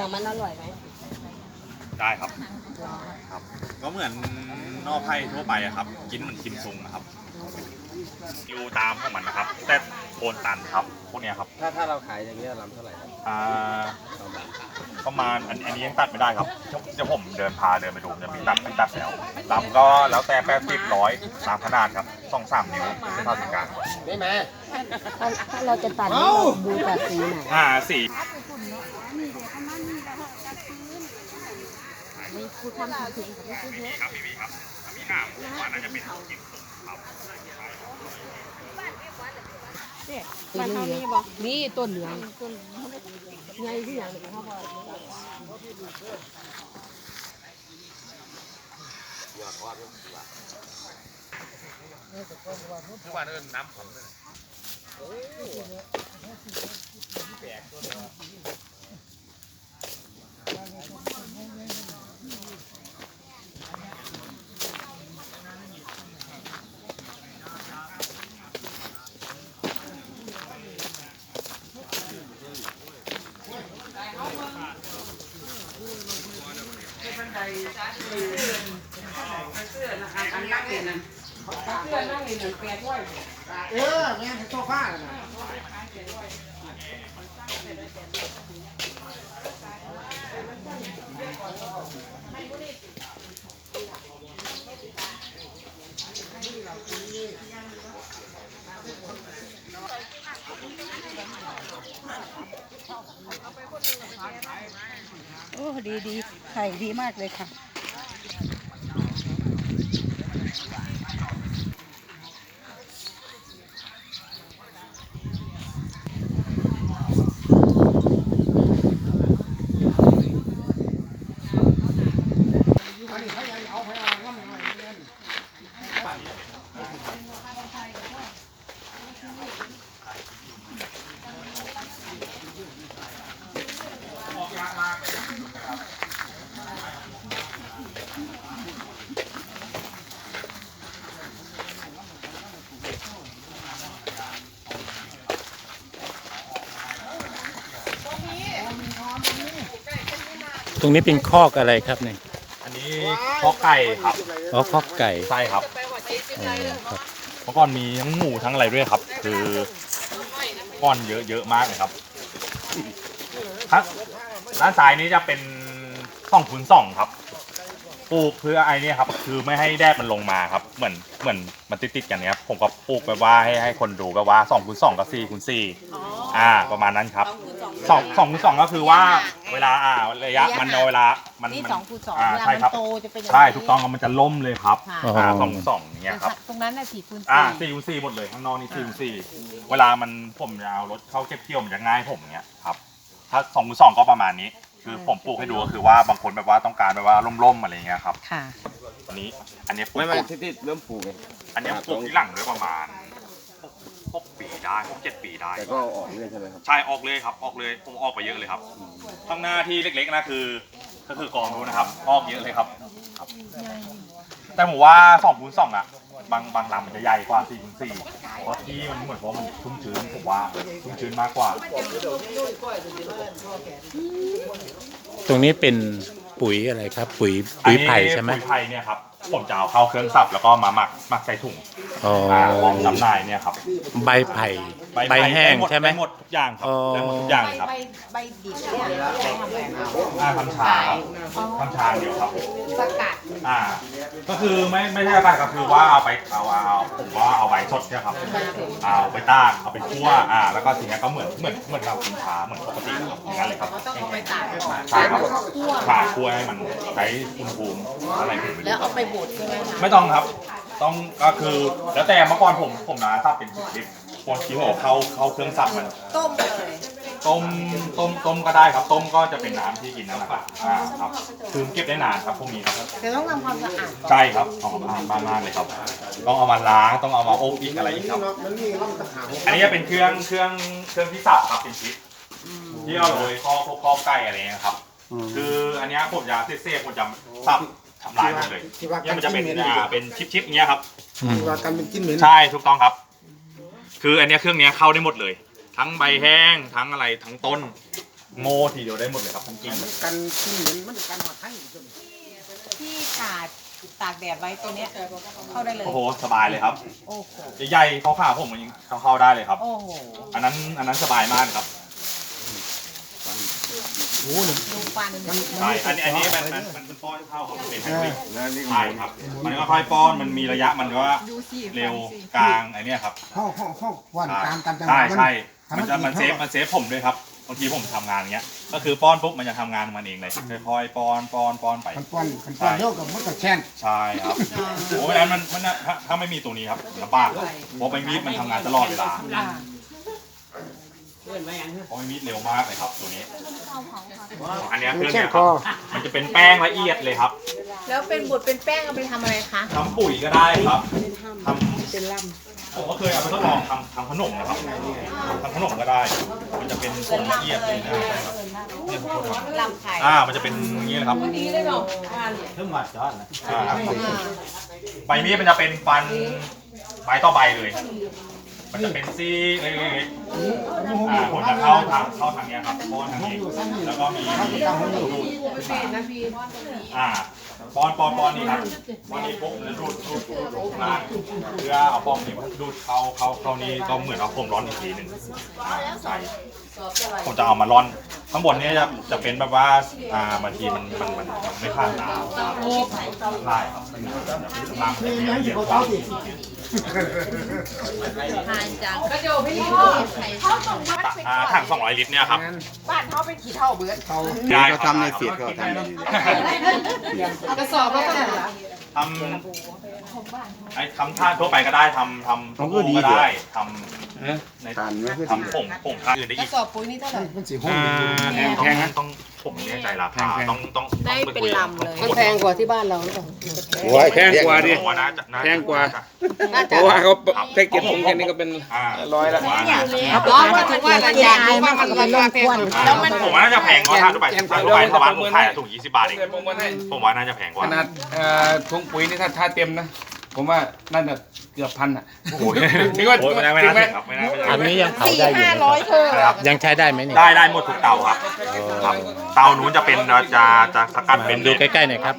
นี่ยครับหน่อมันอร่อยไหมได้ครับ ครับ ก็เหมือนนอไผ่ทั่วไปอะครับ กินเหมือนกินซุงนะครับอยู่ตามของมันนะครับ แต่โคนตันครับ พวกเนี้ยครับ ถ้าถ้าเราขายอย่างเงี้ยลำเท่าไหร่ครับอ่า ประมาณอันอันนี้ยังตัดไม่ได้ครับเดี๋ยวผมเดินพาเดินไปดูจะมีตัดมีตัดแล้วลำก็แล้วแต่แปดสิบร้อยตามขนาดครับสองสามนิ้วเป็นเท่าถึงกลางได้ไหมถ้าถ้าเราจะตัดนี่เราดูตัดสีไหน ห้าสี่ ไม่พูดคำถึงถึงกับไม่พูดเยอะครับพี่พี่ครับมีหน้าผมว่าน่าจะเป็นกินซุงครับมันเท่านี้บอกนี่ต้นเหลืองต้นใหญ่ที่อย่างหนึ่งเขาบอกทุกวันเอิ้นน้ำผมเลยเอ Thank you. โอ้ดีดีไข่ดีมากเลยค่ะ ตรงนี้เป็นคอกอะไรครับเนี่ยอันนี้ข้อไก่ครับอ๋อคอกไก่ใช่ครับอ๋อครับ เมื่อก่อนมีทั้งหมูทั้งอะไรด้วยครับ คือก้อนเยอะเยอะมากเลยครับครับด้านซ้ายนี้จะเป็นสองคูณสองครับปลูกเพื่อไอ้นี่ครับ คือไม่ให้แดดมันลงมาครับ เหมือนเหมือนมันติดๆกันเนี้ยครับผมก็ปลูกแบบว่าให้ให้คนดูแบบว่าสองคูณสองกับสี่คูณสี่อ่า ประมาณนั้นครับ สองสองคูณสองก็คือว่าเวลาอ่าระยะมันเอาเวลามันนี่มันสองคูณสองอ่าเวลาใช่มันครับโตจะเป็นอย่างนี้ ใช่ถูกต้องครับมันจะล่มเลยครับค่ะอ๋ออ่าสองคูณสองอย่างเงี้ยครับ ตรงนั้นน่ะสี่คูณอ่าสี่ สี่คูณสี่หมดเลยข้างนอกนี่สี่คูณสี่เวลามันผมจะเอารถเข้าเก็บเกี่ยวมันจะง่ายผมอย่างเงี้ยครับ ถ้าสองคูณสองก็ประมาณนี้ คือผมปลูกให้ดูก็คือว่าบางคนแบบว่าต้องการแบบว่าร่มๆอะไรเงี้ยครับค่ะ อันนี้อันนี้ปลูไม่กไม่ที่ที่เริ่มปลูกไงอันนี้ปลูกที่หลังด้วยประมาณหกหกปี ได้หกเจ็ดปีได้ แต่ก็เอาออกเรื่อยใช่ไหมครับ ใช่ออกเลยครับออกเลยผมออกไปเยอะเลยครับข้างหน้าที่เล็กๆนะคือ ก็คือกองดูนะครับ ออกเยอะเลยครับครับ แต่ผมว่าสองคูณสองอะบางบางลำมันจะใหญ่กว่าสี่คูณสี่เพราะที่มันเหมือนว่ามันชุ่มชื้นผมว่าชุ่มชื้นมากกว่า ตรงนี้เป็นปุ๋ยอะไรครับ ปุ๋ยปุ๋ยไผ่ใช่ไหมอันนี้ปุ๋ยไผ่เนี่ยครับ ผมจะเอาเข้าเครื่องสับแล้วก็มาหมักหมักใส่ถุงอ๋ออ่าของจำหน่ายเนี่ยครับ ใบไผ่ใบแห้งด้ดใช่ไหมด้หมดทุกอย่างครับอ๋อ ได้หมดทุกอย่างเลยครับใบใบดิบเนี่ยใช้ทำอะไรอ่าทำชาครับทำชาเดียวครับ สกัดอ่า ก็คือไม่ไม่ใช่ไปก็คือว่าเอาไปเอาเอาผมว่าเอาใบสดเนี่ยครับเอาไปตากเอาไปคั่วอ่า แล้วก็ทีเนี้ยก็เหมือนเหมือนเหมือนเรากินชาเหมือนปกติอย่างนั้นเลยครับต้องเอาไปตากก่อนใช่ครับผ่าคั่วให้มันใช้อุณหภูมิอะไรถึงแล้วเอาไปบดใช่ไหมคะไม่ต้องครับ ต้องก็คือแล้วแต่เมื่อก่อนผมผมนะถ้าเป็นคลิ ปคนคิดว่าเข้าเข้าเครื่องซับมัน ต้มเลยต้มต้มต้มก็ได้ครับ ต้มก็จะเป็นน้ำที่กินนั่นแหละครับอ่าครับคือเก็บได้นานครับพวกนี้ครับ แต่ต้องทำความสะอาดก่อนใช่ครับของอ่านมากๆเลยครับ ต้องเอามาล้างต้องเอามาอบอีกอะไรอีกครับมันนี่ร่องตะขาอันนี้จะเป็นเครื่องเครื่องเครื่องที่สับครับเป็นชิปที่เอาโรยข้อพวกข้อไก่อะไรเงี้ยครับ คืออันเนี้ยผมจะเซ่ๆผมจะสับทำลายหมดเลยที่ว่าเนี่ยกัมันนจะเป็นจิ้มเหม็นอ่าเป็นชิปๆอย่างเงี้ยครับอืมที่ว่ากันเป็นจิ้มเหม็น ใช่ถูกต้องครับ คืออันเนี้ยเครื่องเนี้ยเข้าได้หมดเลย ทั้งใบแห้งทั้งอะไรทั้งต้นโม่ทีเดียวได้หมดเลยครับทั้งกิ่งมันกันขี้เหม็นมันกันหอดไทยจนที่ตากตากแดดไว้ตัวเนี้ยเข้าได้เลย โอ้โหสบายเลยครับโอ้โหใหญ่ๆขาวๆผมมันยังเข้าๆได้เลยครับ โอ้โหอันนั้นอันนั้นสบายมากครับ ดูฟันใช่อันนี้อันนี้มันมันมันเป็นป้อนเข้าครับเป็นไฮบริดใช่ครับ มันก็ค่อยป้อนมันมีระยะมันก็เร็วกลางไอันนี้ยครับห้องห้องห้องวันตามตามจังหใช่วะใช่มัมันนจะมันเซฟมันเซฟผมด้วยครับบางทีผมทำงานอย่างเงี้ย ก็คือป้อนปุ๊บมันจะทำงานของมันเองเลยค่อยๆป้อนป้อนป้อนไป มันป้อนมันป้อนเร็วกับมันก็แช่นใช่ครับโอ้ยนั้นมันมันน่ะถ้าถ้าไม่มีตัวนี้ครับลำบากเพราะใบมีดมันทำงานตลอดเวลาเพราะใบมีดเร็วมากเลยครับตัวนี้อันเนี้ยเครื่องแช่เนี้นยคครัอบมันจะเป็นแป้งละเอียดเลยครับแล้วเป็นบดเป็นแป้งเอาไปทำอะไรคะ ทำปุ๋ยก็ได้ครับทำผมก็เคยเอาไปทดลองทำทำขนมนะครับทำขนมก็ได้ มันจะเป็นผงละเอียดเลยนะครับเนี่ยผมทำลำไข่อ่า มันจะเป็นอย่างนี้นะครับดีเลยเนาะอ่าครับใบมีดมันจะเป็นฟันใบต่อใบเลย มันจะเป็นซี่เล็กๆอ่าผมจะเข้าทางเข้าทางเนี้ยครับป้อนทางนี้แล้วก็มีดูดอ่าป้อนป้อนป้อนนี่ครับป้อนนี่ปุ๊บแล้วดูดดูดดูดดูดล่างเพื่อเอาป้องนี่มาดูดเข้าเข้าเข้านี่ก็เหมือนเอาผมร้อนอีกทีหนึ่งอ่าใช่ผมจะเอามาร่อนข้างบนเนี้จะจะเป็นแบบว่าอ่าบางทีมันมันมันมันไม่ผ่านน้ำได้ครับน้ำมันละเอียดกว่า ทานจังกระโจพี่พ่อเขาส่งมาอ่าถัง200 ลิตรเนี่ยครับ บ้านเขาเป็นขี้เท่าเบิร์ดเขาได้คเขารับทำในเฟียดเขาทำในกระสอบแล้วก็ไหนล่ะทำไอ้ทำท่าทั่วไปก็ได้ทำทำทำก็ได้ทำในทานไม่ค่อยดีทำผงผงท่าอื่นได้กอีระกสอบปุ๋ยนี่เท่าไหร่เป็นสีห้องแพงแพงนะ ต้องผมไม่แน่ใจราคาต้องต้องได้เป็นลำเลย มันแพงกว่าที่บ้านเราหรือเปล่าโอ้ยแพงกว่าดิผมว่าน่าจะน่จะแพงกว่า น่าเพจะราะว่าเขาแพ็กเกจผมแค่นี้ก็เป็นอ่าร้อยละผมว่าอ๋อว่าถึงว่าราคาว่ามันราคาแพงแล้วมันผมว่าน่าจะแพงกว่าท่าทั่วไปท่าทั่วไปชาวบ้านผมขายถูก20 บาทเองเดี๋ยวผมมาให้ผมว่าน่าจะแพงกขว่า นาดเอ่อถุงปุ๋ยนี่ถ้าถ้าเต็มนะ ผมว่าน่าจะเกือบพันอะโอ้ยถึงว่าโอ้ยไม่ได้ไม่ถึได้งไหมครับไม่ได้ไม่ได้ อันนี้ยังเผาได้อยู่ไหมร้อยเธอครับ ยังใช้ได้ไหมเนี่ยได้ได้หมดทุกเตาครับครับ เตานู้นจะเป็นจะจะสกัดเป็นดูใกล้ๆหน่อยครับ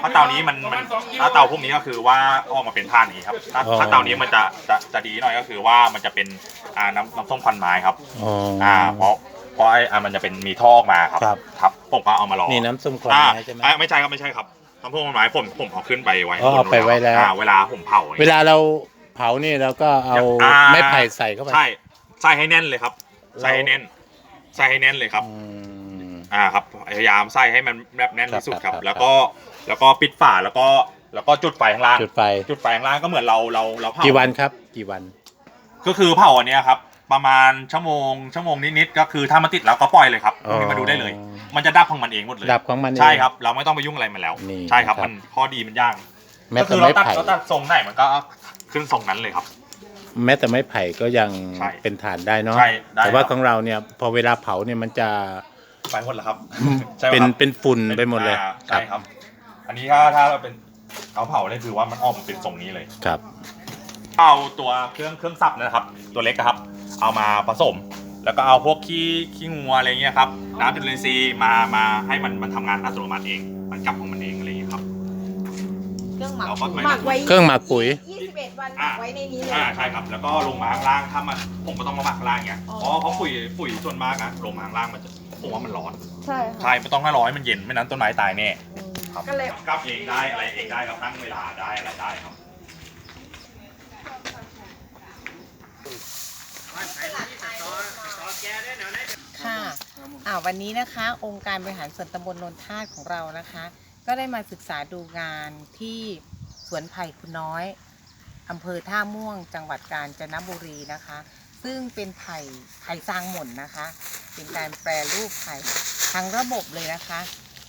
เพราะเตานี้มันมันถ้าเตาพวกนี้ก็คือว่าออกมาเป็นท่านี้ครับถ้าอ๋อ ถ้าเตานี้มันจะจะจะดีหน่อยก็คือว่ามันจะเป็นอ่าน้ำน้ำส้มควันไม้ครับ อ๋ออ อ่าเพราะเพราะไอ้อ่ามันจะเป็นมีท่อออกมาครับครับ ครับผมก็เอามาลองนี่น้ำส้มควันอ่าไม้ใช่ไหม อ่าไม่ใช่ครับไม่ใช่ครับ น้ำส้มควันไม้ผมผมเอาขึ้นไปไว้อ๋อเอาไปไว้แล้ว อ่าเวลาผมเผาอย่างเวเงี้ย ลาเราเผานี่เราก็เอาอ่า ไม้ไผ่ใส่เข้าไป ใช่ใส่ให้แน่นเลยครับ ใส่ให้แน่น ใส่ให้แน่นเลยครับ อืม อ่าครับพยายามใส่ให้มันแนบแน่นที่สุดครับครับ แล้วก็แล้วก็ปิดฝาแล้วก็แล้วก็จุดไฟข้างล่างจุดไฟ จุดไฟข้างล่างก็เหมือนเราเราเราเผากี่วันครับ กี่วัน ก็คือเผาอันเนี้ยครับ ประมาณชั่วโมงชั่วโมงนิดๆก็คือถ้ามันติดแล้วก็ปล่อยเลยครับอ๋อพรุ่งนี้มาดูได้เลย มันจะดับของมันเองหมดเลยดับของมันเอง ใช่ครับ เราไม่ต้องไปยุ่งอะไรมันแล้ว นี่ใช่ครับ ครับ มันข้อดีมันย่างแม้ก็แต่คือเราไม้ตัดไผ่เราตัดทรงไหนมันก็ขึ้นทรงนั้นเลยครับ แม้แต่ไม้ไผ่ก็ยังใช่เป็นฐานได้เนาะใช่ได้แต่ว่าครับ ของเราเนี่ยพอเวลาเผาเนี่ยมันจะไปหมดแล้วครับใช่ไหมเป็นครับ เป็นฝุ่นไปหมดเลยอ่าใช่ครับ อันนี้ถ้าถ้าเราเป็นเขาเผาเนี่ยคือว่ามันออกมาเป็นทรงนี้เลยครับ เอาตัวเครื่องเครื่องสับนะครับ ตัวเล็กนะครับ เอามาผสม แล้วก็เอาพวกขี้ขี้งัวอะไรเงี้ยครับน้ำจุลินทรีย์มามาให้มันมันทำงานอัตโนมัติเอง มันกลับของมันเองอะไรเงี้ยครับ เครื่องหมักเราก็ไม่ หมักไว้เครื่องหมักปุ๋ย 21 วันหมักไว้ในนี้เลย อ่าใช่ครับ แล้วก็ลงมาข้างล่างถ้ามันผมก็ต้องมาหมักข้างล่างเนี่ยเพราะเพราะปุ๋ยปุ๋ยส่วนมากนะลงมาข้างล่างมันจะผมว่ามันร้อนใช่ค่ะใช่ไม่ต้องให้ร้อนให้มันเย็นไม่นั้นต้นไม้ตายแน่ ครับ ก็เลย กลับเองได้อะไรเองได้ครับตั้งเวลาได้อะไรได้ครับ ค่ะอ่าวันนี้นะคะ องค์การบริหารส่วนตำบลนนทาตของเรานะคะ ก็ได้มาศึกษาดูงานที่สวนไผ่คุณน้อยอำเภอท่าม่วง จังหวัดกาญจนบุรีนะคะ ซึ่งเป็นไผ่ไผ่ซางหม่นนะคะ เป็นการแปรรูปไผ่ทั้งระบบเลยนะคะ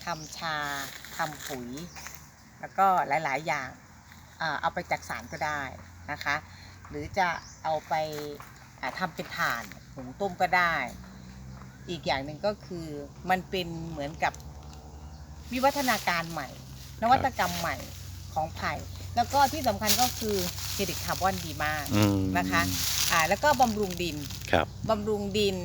ทำชาทำปุ๋ย แล้วก็หลาย ๆ อย่างเอาไปจักสารก็ได้นะคะ หรือจะเอาไป ทำเป็นถ่านหุงต้มก็ได้ อีกอย่างหนึ่งก็คือมันเป็นเหมือนกับวิวัฒนาการใหม่ นวัตกรรมใหม่ของไผ่ แล้วก็ที่สำคัญก็คือเครดิตคาร์บอนดีมากอืมนะคะอ่าแล้วก็บำรุงดินครับบำรุงดิน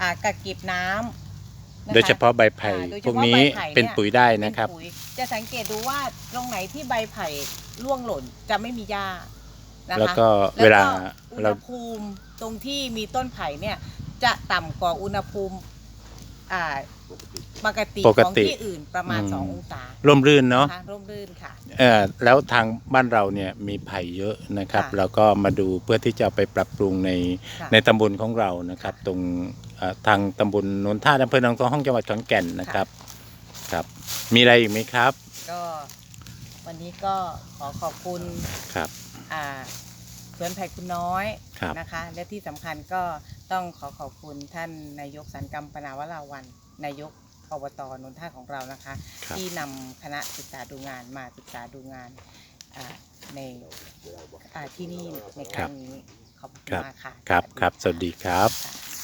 อ่ากักเก็บน้ำนคโดยเฉพาะใบไผ่อ่าโดยเฉพวกพาะนี้ใบไผ่เป็นเนี่ยปุ๋ยได้นะครับเป็ปุ๋ยจะสังเกตดูว่าตรงไหนที่ใบไผ่ร่วงหล่นจะไม่มีหญ้า นะคะแล้วก็เวลาอุณเราหภูมิตรงที่มีต้นไผ่เนี่ย จะต่ำกว่าอุณหภูมิอ่าปกติปกของติที่อื่นประมาณอืม สององศาร่มรื่นเนาะ นะคะร่มรื่นค่ะ เออแล้วทางบ้านเราเนี่ยมีไผ่เยอะนะครับค่ะเราก็มาดูเพื่อที่จะเอาไปปรับปรุงในค่ะในตำบลของเรานะครับ ตรงเอ่อทางตำบลนนท่าอำเภอหนองทองห้องจังหวัดขอนแก่นนะครับครับ มีอะไรอีกไหมครับก็วันนี้ก็ขอขอบคุณครับ อ่าสวนไผ่คุณน้อยครับ นะคะ และที่สำคัญก็ต้องขอขอบคุณท่านนายกสันกรรมปนาวราวันนายกอบตนนท่าของเรานะคะ ครับ ที่นำคณะศึกษาดูงานมาศึกษาดูงานอ่าในอ่าที่นี่ในครั้งนี้ขอบคุณครับมากค่ะครับครับสวัสดีครับ ค่ะ